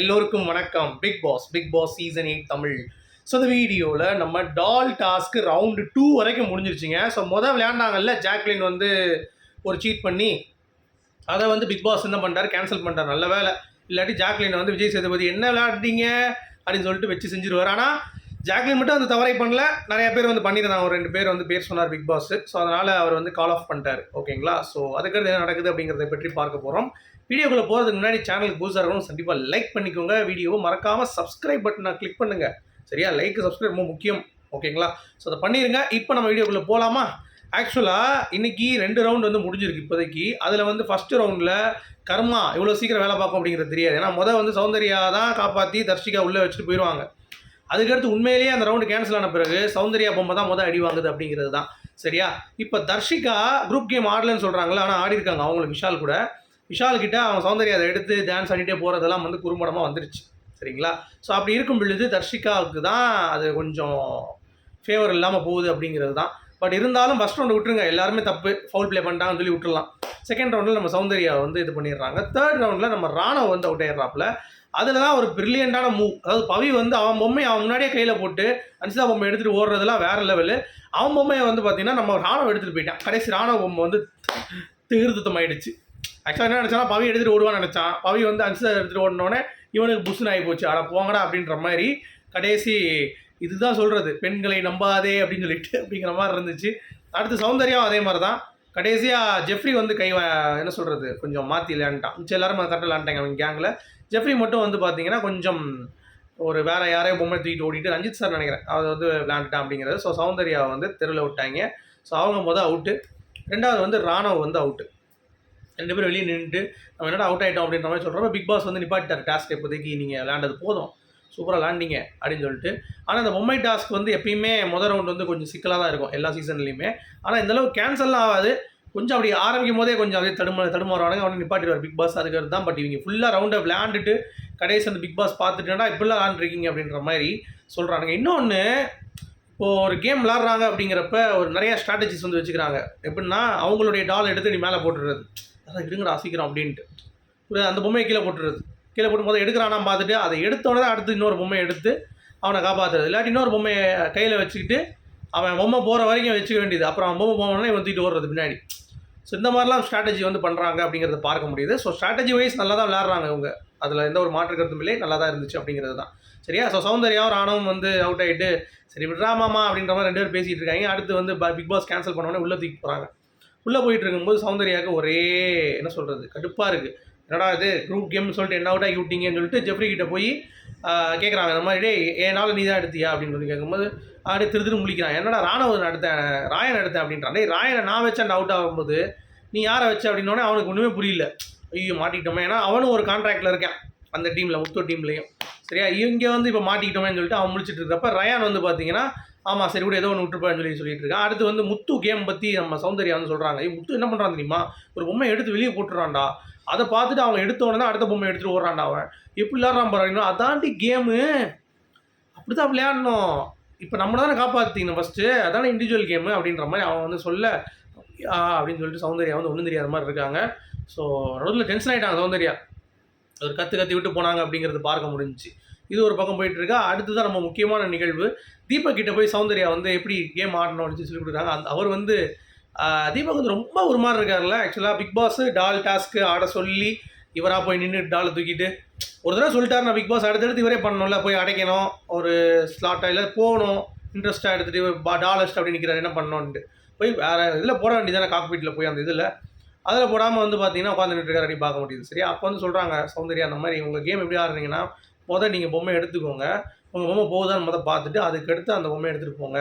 எல்லோருக்கும் வணக்கம். Bigg Boss Bigg Boss season eight Tamil. So இந்த வீடியோவில் நம்ம டால் டாஸ்க்கு ரவுண்டு டூ வரைக்கும் முடிஞ்சிருச்சுங்க. ஸோ மொதல் விளையாண்டாங்கல்ல ஜாக்லின் வந்து ஒரு சீட் பண்ணி அதை வந்து பிக் பாஸ் என்ன பண்ணுறாரு கேன்சல் பண்ணுறாரு நல்ல வேலை. இல்லாட்டி ஜாக்லினை வந்து விஜய் சேதுபதி என்ன விளையாடுறீங்க? அப்படின்னு சொல்லிட்டு வச்சு செஞ்சிருவார். ஆனால் ஜாக்லின் மட்டும் அந்த தவறை பண்ணல. நிறைய பேர் வந்து பண்ணியிருந்தாங்க. ஒரு ரெண்டு பேர் வந்து பேர் சொன்னார் பிக் பாஸ் ஸோ அதனால் அவர் வந்து கால் ஆஃப் பண்ணிட்டார். ஓகேங்களா ஸோ அதுக்கடுத்து என்ன நடக்குது அப்படிங்கிறத பற்றி பார்க்க போகிறோம் வீடியோக்குள்ளே போகிறதுக்கு முன்னாடி சேனலுக்கு புதுசாக இருக்கணும் கண்டிப்பாக லைக் பண்ணிக்கோங்க. வீடியோவை மறக்காமல் சப்ஸ்கிரைப் பட்டனை கிளிக் பண்ணுங்கள் சரியா? லைக் சப்ஸ்கிரைப் ரொம்ப முக்கியம். ஓகேங்களா ஸோ அதை பண்ணிடுங்க இப்போ நம்ம வீடியோக்குள்ளே போகலாமா ஆக்சுவலாக இன்னைக்கு ரெண்டு ரவுண்ட் வந்து முடிஞ்சிருக்கு இப்போதைக்கு. அதில் வந்து ஃபஸ்ட்டு ரவுண்டில் கர்மா இவ்வளோ சீக்கிரம் வேலை பார்க்கும் அப்படிங்கிறது தெரியாது. ஏன்னா முதல் வந்து சௌந்தர்யா தான் காப்பாற்றி தர்ஷிகா உள்ளே வச்சுட்டு போயிடுவாங்க அதுக்கடுத்து உண்மையிலேயே அந்த ரவுண்டு கேன்சல் ஆன பிறகு சௌந்தர்யா பொம்மை தான் மொதல் அடி வாங்குது அப்படிங்கிறது தான். சரியா? இப்போ தர்ஷிகா குரூப் கேம் ஆடலன்னு சொல்கிறாங்களே ஆனால் ஆடி இருக்காங்க. அவங்களுக்கு விஷால் கூட. விஷால் கிட்ட அவன் சௌந்தர்யா அதை எடுத்து டான்ஸ் ஆடிட்டே போகிறதெல்லாம் வந்து குறும்படமாக வந்துருச்சு. சரிங்களா? ஸோ அப்படி இருக்கும் பொழுது தர்ஷிகாவுக்கு தான் அது கொஞ்சம் ஃபேவர் இல்லாமல் போகுது அப்படிங்கிறது தான். பட் இருந்தாலும் ஃபஸ்ட் ரவுண்டு விட்டுருங்க. எல்லாருமே தப்பு. ஃபவுல் ப்ளே பண்ணிட்டாங்கன்னு சொல்லி விட்டுறலாம். செகண்ட் ரவுண்டில் நம்ம சௌந்தர்யா வந்து இது பண்ணிடுறாங்க. தேர்ட் ரவுண்டில் நம்ம ராணவ் வந்து அவுட் ஆயிடுறாப்புல. அதில் தான் ஒரு பிரில்லியண்டான மூவ் அதாவது பவி வந்து அவன் பொம்மையை அவன் முன்னாடியே கையில் போட்டு அன்சிதா பொம்மை எடுத்துகிட்டு ஓடுறதுலாம் வேறு லெவலு அவன் பொம்மையை வந்து பார்த்தீங்கன்னா நம்ம ராணுவம் எடுத்துகிட்டு போயிட்டான். கடைசி ராணுவ பொம்மை வந்து திருத்தம் ஆயிடுச்சு. ஆக்சுவலாக என்ன நினச்சானா பவி எடுத்துகிட்டு ஓடுவான்னு நினச்சான். பவி வந்து அன்சிதா எடுத்துகிட்டு ஓடினோடனே இவனுக்கு புஷ்னு ஆகி போச்சு. ஆனால் போங்கடா அப்படின்ற மாதிரி கடைசி இதுதான் சொல்கிறது பெண்களை நம்பாதே அப்படின்னு சொல்லிட்டு அப்படிங்கிற மாதிரி இருந்துச்சு. அடுத்து சௌந்தர்யம் அதே மாதிரி தான் கடைசியாக ஜெஃப்ரி வந்து கை என்ன சொல்கிறது கொஞ்சம் மாற்றி விளையாண்டான். மிச்சம் எல்லாரும் கரெக்டாக விளையாண்டாங்க அவங்க கேங்கில் ஜெஃப்ரி மட்டும் வந்து பார்த்தீங்கன்னா கொஞ்சம் ஒரு வேற யாரையோ பொம்மை தூக்கிட்டு ஓடிட்டு ரஞ்சித் சார் நினைக்கிறேன். அவர் வந்து விளையாண்டுட்டான் அப்படிங்கிறது. ஸோ சௌந்தர்யா வந்து தெருவில் விட்டாங்க. ஸோ அவங்க மொதல் அவுட்டு ரெண்டாவது வந்து ராணவ் வந்து அவுட்டு ரெண்டு பேரும் வெளியே நின்றுட்டு நம்ம என்னடா அவுட் ஆகிட்டோம் அப்படின்ற மாதிரி சொல்கிறப்ப பிக் பாஸ் வந்து நிப்பாட்டிட்டார் டாஸ்க் இப்போதைக்கு. நீங்கள் விளையாண்டது போதும். சூப்பராக விளாண்டிங்க அப்படின்னு சொல்லிட்டு. ஆனால் அந்த பொம்மை டாஸ்க் வந்து எப்பயுமே முதல் ரவுண்ட் வந்து கொஞ்சம் சிக்கலாக தான் இருக்கும் எல்லா சீசன்லேயுமே ஆனால் இந்தளவுக்கு கேன்சல்லாம் ஆகாது. கொஞ்சம் அப்படி ஆரம்பிக்கும் போதே கொஞ்சம் அப்படியே தடுமா தடுமாறானுங்க அவனை நிப்பாட்டிடுவார். பிக் பாஸ் அதுக்கு தான் பட் இவங்க ஃபுல்லாக ரவுண்டை விளையாண்டுட்டு கடைசி அந்த பிக் பாஸ் பார்த்துட்டுனா இப்படிலாம் விளாண்டுருக்கீங்க அப்படின்ற மாதிரி சொல்கிறானுங்க இன்னொன்று இப்போது ஒரு கேம் விளாட்றாங்க அப்படிங்கிறப்ப ஒரு நிறையா ஸ்ட்ராட்டஜிஸ் வந்து வச்சுக்கிறாங்க. எப்படின்னா அவங்களுடைய டால் எடுத்து நீ மேலே போட்டுடுறது. அதான் இருங்கடா சீக்கிரம் அப்படின்ட்டு. ஒரு அந்த பொம்மையை கீழே போட்டுறது கீழே போட்டு எடுக்கிறானா பார்த்துட்டு அதை எடுத்தோடனே அடுத்து இன்னொரு பொம்மையை எடுத்து அவனை காப்பாற்றுறது இல்லாட்டி இன்னொரு பொம்மையை கையில் வச்சுக்கிட்டு அவன் பொம்மை போகிற வரைக்கும் வச்சுக்க வேண்டியது. அப்புறம் அவன் பொம்மை போனோடனே இவன் தூக்கிட்டு ஓடுறது பின்னாடி. ஸோ இந்த மாதிரிலாம் ஸ்ட்ராட்டஜி வந்து பண்ணுறாங்க அப்படிங்கிறத பார்க்க முடியுது. ஸோ ஸ்ட்ராட்டஜி வைஸ் நல்லா தான் விளையாடுறாங்க இவங்க. அதில் எந்த ஒரு மாற்று கருத்தும் இல்லை. நல்லா தான் இருந்துச்சு அப்படிங்கிறது தான் சரியா? ஸோ சௌந்தர்யாவும் ராணுவம் வந்து அவுட் ஆகிட்டு சரி விட்றாமாமா அப்படின்ற மாதிரி ரெண்டு பேர் பேசிகிட்டு இருக்காங்க. அடுத்து வந்து பிக் பாஸ் கேன்சல் பண்ணோடனே உள்ளே தூக்கி போகிறாங்க உள்ளே போயிட்டு இருக்கும்போது சௌந்தர்யாவுக்கு ஒரே என்ன சொல்கிறது கடுப்பாக இருக்குது என்னடா இது குரூப் கேம்னு சொல்லிட்டு என்ன அவுட் ஆகி விட்டீங்கன்னு சொல்லிட்டு ஜெஃப்ரி கிட்டே போய் கேட்குறாங்க இந்த மாதிரி டேய் என்னால் நீ தான் எடுத்தியா? அப்படின்னு சொல்லி கேட்கும்போது அப்படியே திரு திரு முழிக்கிறான் என்னடா ராணவன் நடத்தேன் ராயன் எடுத்தேன் அப்படின்றான். டேய் ராயனை நான் வச்சேன் அவுட் ஆகும்போது நீ யாரை வச்ச அப்படின்னோடனே அவனுக்கு ஒன்றுமே புரியல. ஐயோ மாட்டிக்கிட்டோமே. ஏன்னா அவனும் ஒரு கான்ட்ராக்டில் இருக்கான் அந்த டீமில் முத்து டீம்லேயும் சரியா? இங்கே வந்து இப்போ மாட்டிக்கிட்டோமேன்னு சொல்லிட்டு அவன் முடிச்சுட்டு இருக்கப்ப ரயான் வந்து பார்த்தீங்கன்னா ஆமாம் சரி கூட ஏதோ ஒன்று விட்டுருப்பான்னு சொல்லி சொல்லிட்டு இருக்கான். அடுத்து வந்து முத்து கேம் பற்றி நம்ம சௌந்தர்யா வந்து சொல்கிறாங்க முத்து என்ன பண்ணுறான் தெரியுமா? ஒரு பொம்மை எடுத்து வெளியே போட்டுறான்டா. அதை பார்த்துட்டு அவன் எடுத்த உடனே அடுத்த பொம்மை எடுத்துகிட்டு ஓடுறான்டா அவன். எப்படி விளாட்றான் பாருங்க அதாண்டி கேமு. அப்படி தான் விளையாடணும். இப்போ நம்ம தானே காப்பாற்றிக்கணும் ஃபஸ்ட்டு அதானே இண்டிவிஜுவல் கேமு அப்படின்ற மாதிரி அவன் வந்து சொல்ல ஆ அப்படின்னு சொல்லிட்டு சௌந்தர்யா வந்து ஒன்றும் தெரியாத மாதிரி இருக்காங்க. ஸோ நடுவில் டென்ஷன் ஆகிட்டாங்க சௌந்தர்யா. ஒரு கற்று கத்தி விட்டு போனாங்க அப்படிங்கிறது பார்க்க முடிஞ்சுச்சு. இது ஒரு பக்கம் போயிட்டு இருக்கா? அடுத்து தான் நம்ம முக்கியமான நிகழ்வு. தீபக் கிட்ட போய் சௌந்தர்யா வந்து எப்படி கேம் ஆடணும் அப்படின்னு சொல்லி கொடுக்குறாங்க. அந்த அவர் வந்து தீபக் வந்து ரொம்ப ஒரு மாதிரி இருக்காருல்ல ஆக்சுவலாக பிக் பாஸ் டால் டாஸ்க்கு ஆட சொல்லி இவராக போய் நின்று டாலை தூக்கிட்டு ஒரு தடவை சொல்லிட்டார் நான் பிக் பாஸ் அடுத்தடுத்து இவரே பண்ணணும்ல போய் அடைக்கணும். ஒரு ஸ்லாட்டாக இல்லை போகணும். இன்ட்ரெஸ்ட்டாக எடுத்துகிட்டு டால் வச்சுட்டு அப்படி நிற்கிறாரு என்ன பண்ணணுன்ட்டு போய் வேறு இதில் போட வேண்டியதானே காக்பீட்டில் போய் அந்த இதில். அதில் போடாமல் வந்து பார்த்தீங்கன்னா உட்காந்துட்டு இருக்காரு அப்படி பார்க்க முடியுது. சரியா? அப்போ வந்து சொல்கிறாங்க சௌந்தர்யா அந்த மாதிரி உங்கள் கேம் எப்படி ஆடுறீங்கன்னா முதல் நீங்கள் பொம்மை எடுத்துக்கோங்க. உங்கள் பொம்மை போகுதான்னு முதல் பார்த்துட்டு அதுக்கடுத்து அந்த பொம்மை எடுத்துகிட்டு போங்க.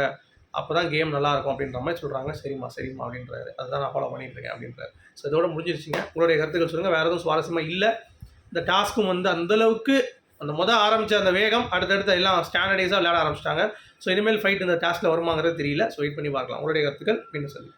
அப்போ தான் கேம் நல்லாயிருக்கும் அப்படின்ற மாதிரி சொல்கிறாங்க சரிம்மா சரிம்மா அப்படின்றாரு. அதுதான் நான் ஃபாலோ பண்ணிட்டுருக்கேன் அப்படின்றாரு. ஸோ இதோட முடிஞ்சிருச்சுங்க. உங்களுடைய கருத்துக்கள் சொல்லுங்கள் வேறு எதுவும் சுவாரஸ்யமாக இல்லை. இந்த டாஸ்க்கும் வந்து அந்தளவுக்கு அந்த மொதல் ஆரம்பித்த அந்த வேகம் அடுத்தடுத்து எல்லாம் ஸ்டாண்டர்டைஸாக விளையாட ஆரம்பிச்சிட்டாங்க. ஸோ இனிமேல் ஃபைட் இந்த டாஸ்க்கில் வருமாங்கிறது தெரியல. ஸோ வெயிட் பண்ணி பார்க்கலாம். உங்களுடைய கருத்துக்கள் மீண்டும் சொல்லி